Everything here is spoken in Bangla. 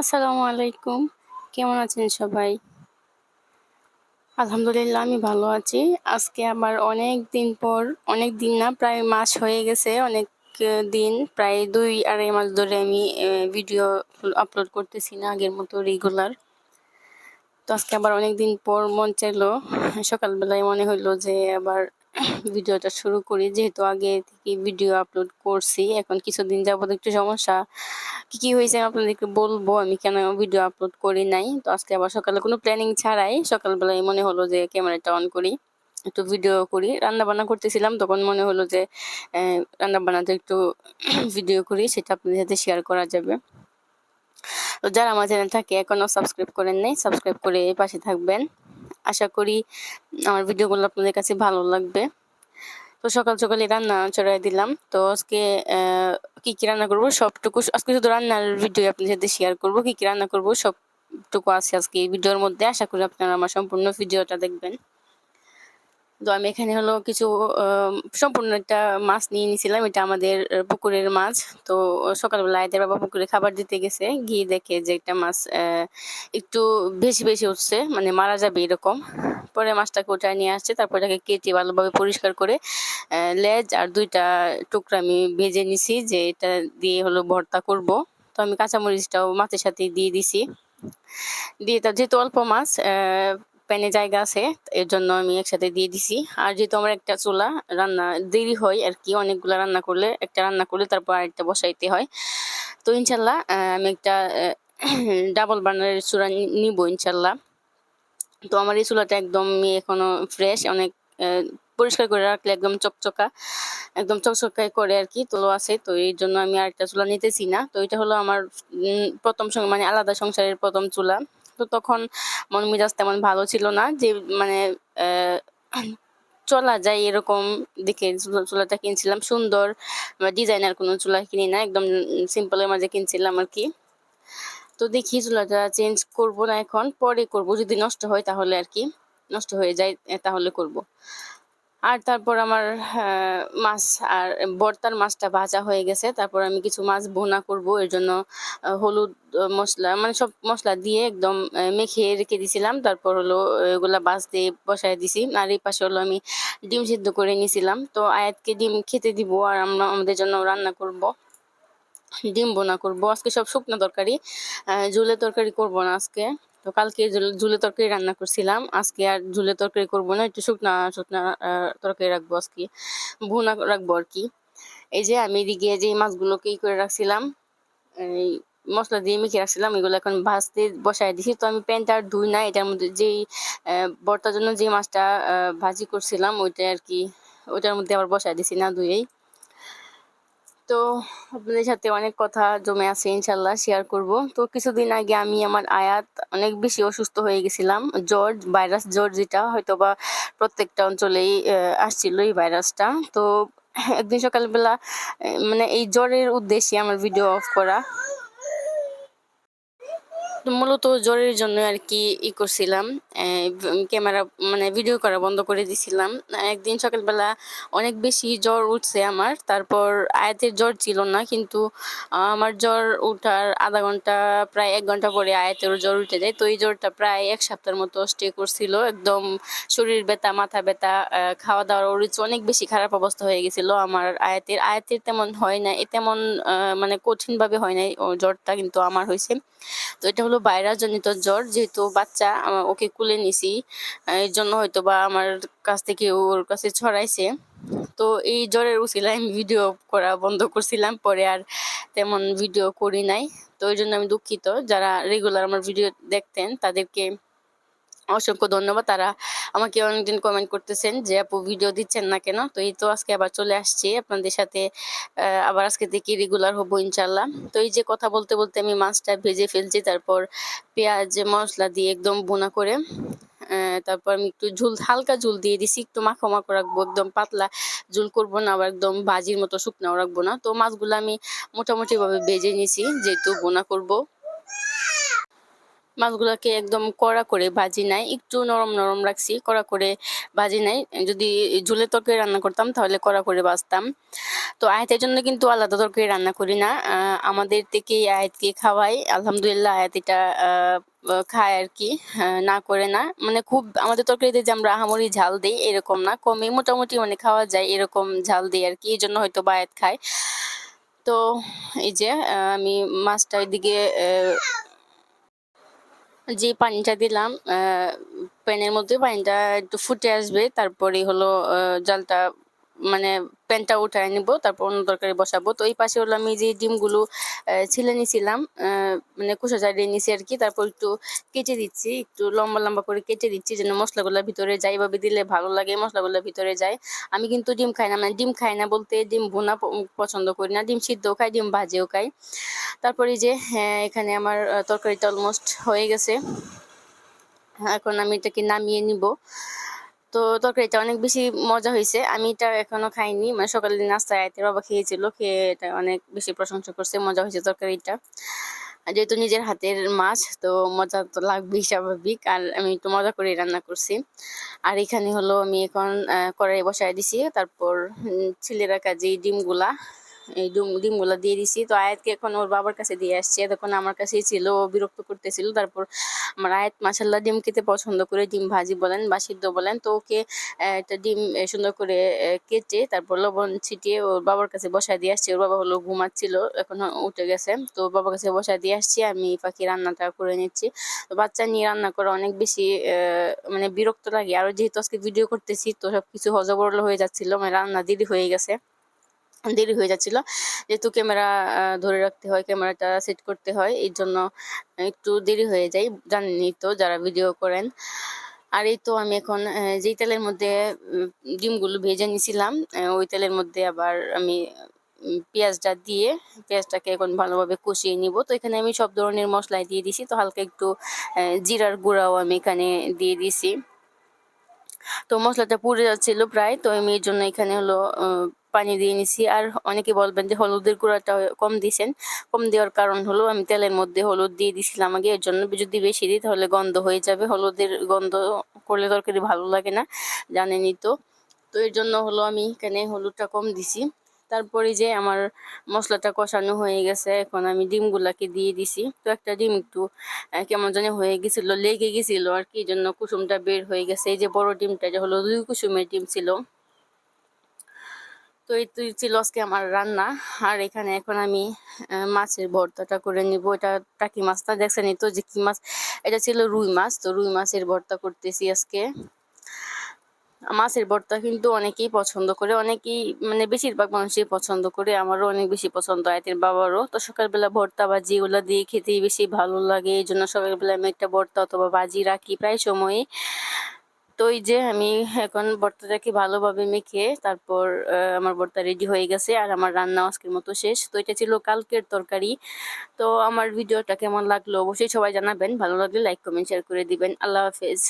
আসসালামু আলাইকুম। কেমন আছেন সবাই? আলহামদুলিল্লাহ, আমি ভালো আছি। আজকে আবার অনেক দিন পর, অনেক দিন না, প্রায় মাস হয়ে গেছে। অনেক দিন, প্রায় দুই আড়াই মাস ধরে আমি ভিডিও আপলোড করতেছি না, আগের মতো রেগুলার তো আজকে আবার অনেক দিন পর মন চাইলো, সকালবেলায় মনে হইল যে আবার ভিডিওটা শুরু করি। যেহেতু আগে থেকে ভিডিও আপলোড করছি, এখন কিছুদিন যাবত একটু সমস্যা। কি কি হয়েছে আপনাদেরকে বলব? আমি কেন ভিডিও আপলোড করি নাই? তো আজকে আবার সকালে কোনো প্ল্যানিং ছাড়াই সকালবেলায় মনে হলো যে ক্যামেরাটা অন করি, একটু ভিডিও করি। রান্না বান্না করতেছিলাম, তখন মনে হলো যে রান্না বান্নাতে একটু ভিডিও করি, সেটা আপনাদের সাথে শেয়ার করা যাবে। তো যারা আমার চ্যানেল থাকে, এখনও সাবস্ক্রাইব করেন নাই সাবস্ক্রাইব করে পাশে থাকবেন। আশা করি আমার ভিডিওগুলো আপনাদের কাছে ভালো লাগবে। তো সকাল সকালে রান্না চড়াই দিলাম। তো আজকে কি কি রান্না করব সবটুকু, আজকে শুধু রান্নার ভিডিও আপনাদের সাথে শেয়ার করব। কি কি রান্না করব সবটুকু আছে আজকে এই ভিডিওর মধ্যে। আশা করি আপনারা আমার সম্পূর্ণ ভিডিওটা দেখবেন। তো আমি এখানে হলো কিছু সম্পূর্ণ একটা মাছ নিয়ে নিয়েছিলাম এটা আমাদের পুকুরের মাছ। তো সকালবেলা এদের বাবা পুকুরে খাবার দিতে গেছে। গিয়ে দেখে যে একটা মাছ একটু বেশি বেশি উঠছে মানে মারা যাবে এরকম। পরে মাছটাকে উঠায় নিয়ে আসছে। তারপর এটাকে কেটে ভালোভাবে পরিষ্কার করে লেজ আর দুইটা টুকরা আমি ভেজে নিছি যে এটা দিয়ে হলো ভর্তা করব। তো আমি কাঁচামরিচটাও মাছের সাথে দিয়ে দিছি। দিয়ে তার যেহেতু অল্প মাছ প্যানে জায়গা আছে, এর জন্য আমি একসাথে দিয়ে দিছি। আর যেহেতু আমার একটা চুলা, রান্না দেরি হয় আর কি, অনেকগুলো রান্না করলে, একটা রান্না করলে তারপর আরেকটা বসাইতে হয়। তো ইনশাল্লাহ আমি একটা ডাবল বার্নারের চূড়া নিব ইনশাল্লাহ। তো আমার এই চুলাটা একদম এখনও ফ্রেশ, অনেক পরিষ্কার করে রাখলে একদম চকচকা, একদম চকচকাই করে আর কি, তোলো আছে। তো এই জন্য আমি আরেকটা চুলা নিতেছি না। তো এটা হলো আমার প্রথম মানে আলাদা সংসারের প্রথম চুলা। তো তখন মন মিজাজ তেমন ভালো ছিল না যে মানে চলা যায় এরকম দিকে। চুলাটা কিনছিলাম সুন্দর। ডিজাইনার কোনো চুলা কিনি না, একদম সিম্পলের মাঝে কিনছিলাম আর কি। তো দেখি চুলাটা চেঞ্জ করব না এখন, পরে করব। যদি নষ্ট হয় তাহলে আর কি, নষ্ট হয়ে যায় তাহলে করব। আর তারপর আমার মাছ আর বর্তার মাছটা ভাজা হয়ে গেছে। তারপর আমি কিছু মাছ বোনা করব। এর জন্য হলুদ মশলা মানে সব মশলা দিয়ে একদম মেখে রেখে দিছিলাম। তারপর হলো এগুলা দিয়ে বসায় দিছি। আর এই পাশে হলো আমি ডিম সিদ্ধ করে নিয়েছিলাম তো আয়াতকে ডিম খেতে দিব আর আমরা আমাদের জন্য রান্না করব। ডিম বোনা করব। আজকে সব শুকনো তরকারি ঝুলে তরকারি করব না আজকে। তো কালকে ঝুলে তরকারি রান্না করছিলাম। আজকে আর ঝুলে তরকারি করব না, একটু শুকনা শুকনা তরকারি রাখব আজকে। ভুনা রাখব আর কি। এই যে আমি এদিকে যে মাছগুলোকে ই করে রাখছিলাম, এই মশলা দিয়ে মেখে রাখছিলাম, এগুলো এখন ভাজতে বসায় দিছি। তো আমি প্যানটা আর ধুই না এটার মধ্যে যেই বর্তার জন্য যে মাছটা ভাজি করছিলাম ওইটা আর কি, ওইটার মধ্যে আবার বসায় দিছি না ধুয়েই। তো আপনাদের সাথে অনেক কথা জমে আছে, ইনশাল্লাহ শেয়ার করব। তো কিছুদিন আগে আমি আমার আয়াত অনেক বেশি অসুস্থ হয়ে গেছিলাম। জ্বর ভাইরাস জ্বর যেটা হয়তো বা প্রত্যেকটা অঞ্চলেই আসছিল এই ভাইরাসটা তো একদিন সকালবেলা মানে এই জ্বরের উদ্দেশ্যে আমার ভিডিও অফ করা। মূলত জ্বরের জন্য আর কি ই করছিলাম ক্যামেরা মানে ভিডিও করা বন্ধ করে দিছিলাম। একদিন সকালবেলা অনেক বেশি জ্বর উঠছে আমার, তারপর আয়াতের জ্বর ছিল না, কিন্তু আমার জ্বর উঠার আধা ঘণ্টা, প্রায় এক ঘণ্টা পরে আয়াতেরও জ্বর উঠে যায়। তো এই জ্বরটা প্রায় এক সপ্তাহের মতো স্টে করছিল, একদম শরীর ব্যথা, মাথা ব্যথা খাওয়া দাওয়ার অরুচি অনেক বেশি খারাপ অবস্থা হয়ে গেছিল আমার আয়াতের। আয়াতের তেমন হয় না এ তেমন মানে কঠিনভাবে হয় নাই জ্বরটা কিন্তু আমার হয়েছে। তো এটা হলো ভাইরাস জনিত জ্বর, যেহেতু বাচ্চা ওকে কুলে নিছি। এর জন্য হয়তো বা আমার কাছ থেকে ওর কাছে ছড়াইছে। তো এই জ্বরের উচিলায় আমি ভিডিও করা বন্ধ করছিলাম, পরে আর তেমন ভিডিও করি নাই। তো ওই জন্য আমি দুঃখিত। যারা রেগুলার আমার ভিডিও দেখতেন, তাদেরকে অসংখ্য ধন্যবাদ। তারা আমাকে অনেকদিন কমেন্ট করতেছেন যে, আপু ভিডিও দিচ্ছেন না কেন? তো এই তো আজকে আবার চলে আসছি। আপনাদের সাথে আবার আজকে থেকে রেগুলার হব ইনশাল্লাহ তো এই যে কথা বলতে বলতে আমি মাছটা ভেজে ফেলছি, তারপর পেঁয়াজ, মশলা দিয়ে একদম বোনা করে তারপর আমি একটু ঝুল, হালকা ঝুল দিয়ে দিছি। একটু মাখো মাখো রাখব, একদম পাতলা ঝুল করব না, আবার একদম ভাজির মতো শুকনাও রাখব না। তো মাছগুলো আমি মোটামুটি ভাবে ভেজে নিছি, যেহেতু বোনা করব। মাছগুলোকে একদম কড়া করে ভাজি নাই, একটু নরম নরম রাখছি, কড়া করে ভাজি নাই। যদি ঝুলে তরকারি রান্না করতাম তাহলে কড়া করে ভাজতাম। তো আয়াতের জন্য কিন্তু আলাদা তরকারি রান্না করি না। আমাদের থেকেই আয়াতকে খাওয়াই। আলহামদুলিল্লাহ আয়াত এটা খায় আর কি। না করে না। মানে খুব, আমাদের তরকারিতে যে আমরা আহামরি ঝাল দিই এরকম না। কমে মোটামুটি মানে খাওয়া যায় এরকম ঝাল দিই আর কি। এই জন্য হয়তো বা আয়াত খায়। তো এই যে আমি মাছটা এদিকে যে পানিটা দিলাম প্যানের মধ্যে পানিটা একটু ফুটে আসবে তারপরে হলো জালটা মানে প্যানটা উঠায় নিব, তারপর অন্য তরকারি বসাবো। তো এই পাশে হলো আমি যে ডিমগুলো ছিলে নিছিলাম মানে কুসা চাড়িয়ে নিছি আর কি তারপর একটু কেটে দিচ্ছি, একটু লম্বা লম্বা করে কেটে দিচ্ছি, যেন মশলাগুলো ভিতরে যায়, এভাবে দিলে ভালো লাগে মশলাগুলো ভিতরে যায়। আমি কিন্তু ডিম খাই না মানে ডিম খাই না বলতে ডিম ভুনা পছন্দ করি না, ডিম সিদ্ধও খাই, ডিম ভাজিও খাই। তারপরে যে এখানে আমার তরকারিটা অলমোস্ট হয়ে গেছে। এখন আমি এটাকে নামিয়ে নিব। তো তরকারিটা অনেক বেশি মজা হয়েছে। আমি এটা এখনও খাইনি মানে সকালে নাস্তায় আয়তের বাবা খেয়েছিল, খেয়ে এটা অনেক বেশি প্রশংসা করছে, মজা হয়েছে তরকারিটা। যেহেতু নিজের হাতের মাছ, তো মজা তো লাগবেই স্বাভাবিক, আর আমি একটু মজা করে রান্না করছি। আর এখানে হলো আমি এখন কড়াই বসায় দিছি, তারপর ছেলেরা কাজে ডিমগুলা এই ডিম, ডিমগুলা দিয়ে দিছি। তো আয়াতকে এখন ওর বাবার কাছে দিয়ে আসছে। তখন আমার কাছেই ছিল, ও বিরক্ত করতেছিল। তারপর আমার আয়াত মাসাল্লাহ ডিম খেতে পছন্দ করে ডিম ভাজি বলেন বা সিদ্ধ বলেন। তো ওকে একটা ডিম সুন্দর করে কেটে তারপর লবণ ছিটিয়ে ওর বাবার কাছে বসায় দিয়ে আসছি। ওর বাবা হলো ঘুমাচ্ছিল, এখন উঠে গেছে। তো বাবার কাছে বসায় দিয়ে আসছি। আমি পাখি রান্নাটা করে নিচ্ছি। তো বাচ্চা নিয়ে রান্না করা অনেক বেশি মানে বিরক্ত লাগে। আর যেহেতু আজকে ভিডিও করতেছি, তো সবকিছু হজবরল হয়ে যাচ্ছিল মানে রান্না দেরি হয়ে গেছে। দেরি হয়ে যাচ্ছিল যেহেতু ক্যামেরা ধরে রাখতে হয় ক্যামেরাটা সেট করতে হয় এই জন্য একটু দেরি হয়ে যায় জানেনই তো যারা ভিডিও করেন। আর এই তো আমি এখন যেই তেলের মধ্যে ডিমগুলো ভেজে নিছিলাম আহ, ওই তেলের মধ্যে আবার আমি পেঁয়াজটা দিয়ে পেঁয়াজটাকে এখন ভালোভাবে কষিয়ে নিব। তো এখানে আমি সব ধরনের মশলাই দিয়ে দিছি তো হালকা একটু জিরার গুঁড়াও আমি এখানে দিয়ে দিছি। তো মশলাটা পুড়ে যাচ্ছিল প্রায়, তো আমি এর জন্য এখানে হলো পানি দিয়ে নিছি। আর অনেকে বলবেন যে হলুদের গুঁড়াটা কম দিয়েছেন কম দেওয়ার কারণ হলো আমি তেলের মধ্যে হলুদ দিয়ে দিছিলাম আগে, এর জন্য যদি বেশি দিই তাহলে গন্ধ হয়ে যাবে। হলুদের গন্ধ করলে তরকারি ভালো লাগে না জানেনি তো। তো এর জন্য হলো আমি এখানে হলুদটা কম দিছি। তারপরে যে আমার মশলাটা কষানো হয়ে গেছে, এখন আমি ডিমগুলাকে দিয়ে দিছি। তো একটা ডিম একটু কেমন জানি হয়ে গেছিল, লেগে গেছিল আর কি জন্য কুসুমটা বের হয়ে গেছে। এই যে বড় ডিমটা যে হলো দুই কুসুমের ডিম ছিল। তো এই তুই ছিল আজকে আমার রান্না। আর এখানে এখন আমি মাছের ভর্তাটা করে নিব। এটা টাকি মাছটা দেখছেনই তো যে কি মাছ? এটা ছিল রুই মাছ, তো রুই মাছের ভর্তা করতেছি আজকে। মাছের ভর্তা কিন্তু অনেকেই পছন্দ করে, অনেকেই মানে বেশিরভাগ মানুষই পছন্দ করে, আমারও অনেক বেশি পছন্দ, আয়তের বাবারও। তো সকালবেলা ভর্তা ভাজি ওগুলো দিয়ে খেতেই বেশি ভালো লাগে এই জন্য সকালবেলা আমি একটা ভর্তা অথবা ভাজি রাখি প্রায় সময়ই। তো এই যে আমি এখন ভর্তাটাকে ভালোভাবে মেখে তারপর আমার ভর্তা রেডি হয়ে গেছে আর আমার রান্না আজকের মতো শেষ। তো এটা ছিল কালকের তরকারি। তো আমার ভিডিওটা কেমন লাগল অবশ্যই সবাই জানাবেন, ভালো লাগলে লাইক কমেন্ট শেয়ার করে দিবেন। আল্লাহ হাফেজ।